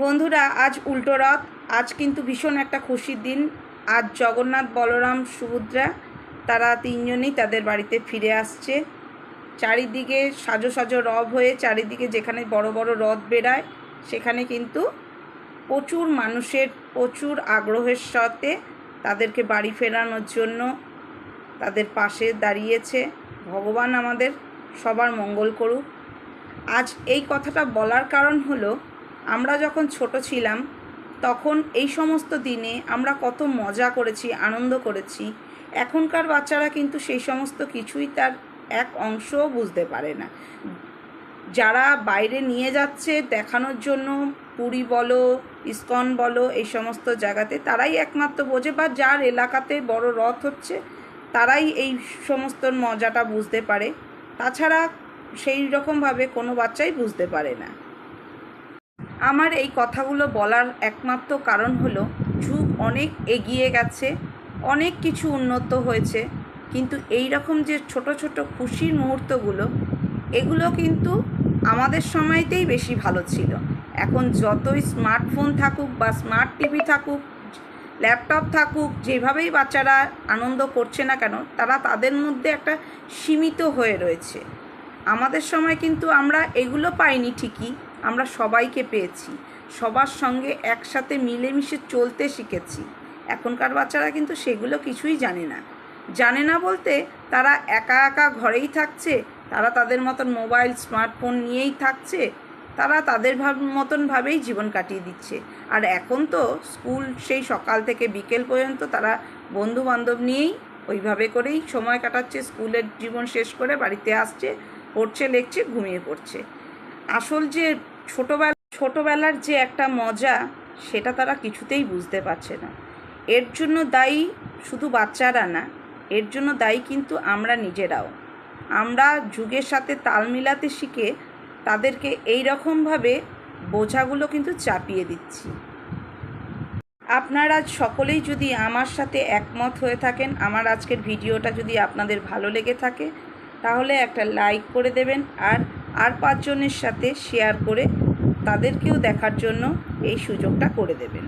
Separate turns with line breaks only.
বন্ধুরা, আজ উল্টো রথ। আজ কিন্তু ভীষণ একটা খুশির দিন। আজ জগন্নাথ, বলরাম, সুভদ্রা, তারা তিনজনই তাদের বাড়িতে ফিরে আসছে। চারিদিকে সাজো সাজো রব হয়ে চারিদিকে যেখানে বড় বড় রথ বেড়ায়, সেখানে কিন্তু প্রচুর মানুষের, প্রচুর আগ্রহের সাথে তাদেরকে বাড়ি ফেরানোর জন্য তাদের পাশে দাঁড়িয়েছে। ভগবান আমাদের সবার মঙ্গল করুক। আজ এই কথাটা বলার কারণ হলো আমরা যখন ছোট ছিলাম, তখন এই সমস্ত দিনে আমরা কত মজা করেছি, আনন্দ করেছি। এখনকার বাচ্চারা কিন্তু সেই সমস্ত কিছুই তার এক অংশও বুঝতে পারে না। যারা বাইরে নিয়ে যাচ্ছে দেখানোর জন্য, পুরী বলো, ইস্কন বলো, এই সমস্ত জায়গাতে, তারাই একমাত্র বোঝে বা যার এলাকাতে বড় রথ হচ্ছে, তারাই এই সমস্ত মজাটা বুঝতে পারে। তাছাড়া সেই রকমভাবে কোনো বাচ্চাই বুঝতে পারে না। আমার এই কথাগুলো বলার একমাত্র কারণ হলো, যুগ অনেক এগিয়ে গেছে, অনেক কিছু উন্নত হয়েছে, কিন্তু এই রকম যে ছোট ছোট খুশির মুহূর্তগুলো, এগুলো কিন্তু আমাদের সময়তেই বেশি ভালো ছিল। এখন যতই স্মার্টফোন থাকুক বা স্মার্ট টিভি থাকুক, ল্যাপটপ থাকুক, যেভাবেই বাচ্চারা আনন্দ করছে না কেন, তারা তাদের মধ্যে একটা সীমিত হয়ে রয়েছে। আমাদের সময় কিন্তু আমরা এগুলো পাইনি ঠিকই আমরা সবাইকে পেয়েছি। সবার সঙ্গে একসাথে মিলেমিশে চলতে শিখেছি। এখনকার বাচ্চারা কিন্তু সেগুলো কিছুই জানে না। জানে না বলতে তারা একা একা ঘরেই থাকছে, তারা তাদের মতন মোবাইল, স্মার্টফোন নিয়েই থাকছে, তারা তাদের ভাব মতনভাবেই জীবন কাটিয়ে দিচ্ছে। আর এখন তো স্কুল সেই সকাল থেকে বিকেল পর্যন্ত তারা বন্ধু বান্ধব নিয়েই ওইভাবে করেই সময় কাটাচ্ছে, স্কুলের জীবন শেষ করে বাড়িতে আসছে, পড়ছে, লেখছে, ঘুমিয়ে পড়ছে। আসল যে ছোটোবেলা ছোটোবেলার যে একটা মজা, সেটা তারা কিছুতেই বুঝতে পারছে না। এর জন্য দায়ী শুধু বাচ্চারা না, এর জন্য দায়ী কিন্তু আমরা নিজেরাও। আমরা যুগের সাথে তাল মিলাতে শিখে তাদেরকে এই রকমভাবে বোঝাগুলো কিন্তু চাপিয়ে দিচ্ছি। আপনারা সকলেই যদি আমার সাথে একমত হয়ে থাকেন, আমার আজকের ভিডিওটা যদি আপনাদের ভালো লেগে থাকে, তাহলে একটা লাইক করে দেবেন আর আর পাঁচজনের সাথে শেয়ার করে তাদেরকেও দেখার জন্য এই সুযোগটা করে দেবেন।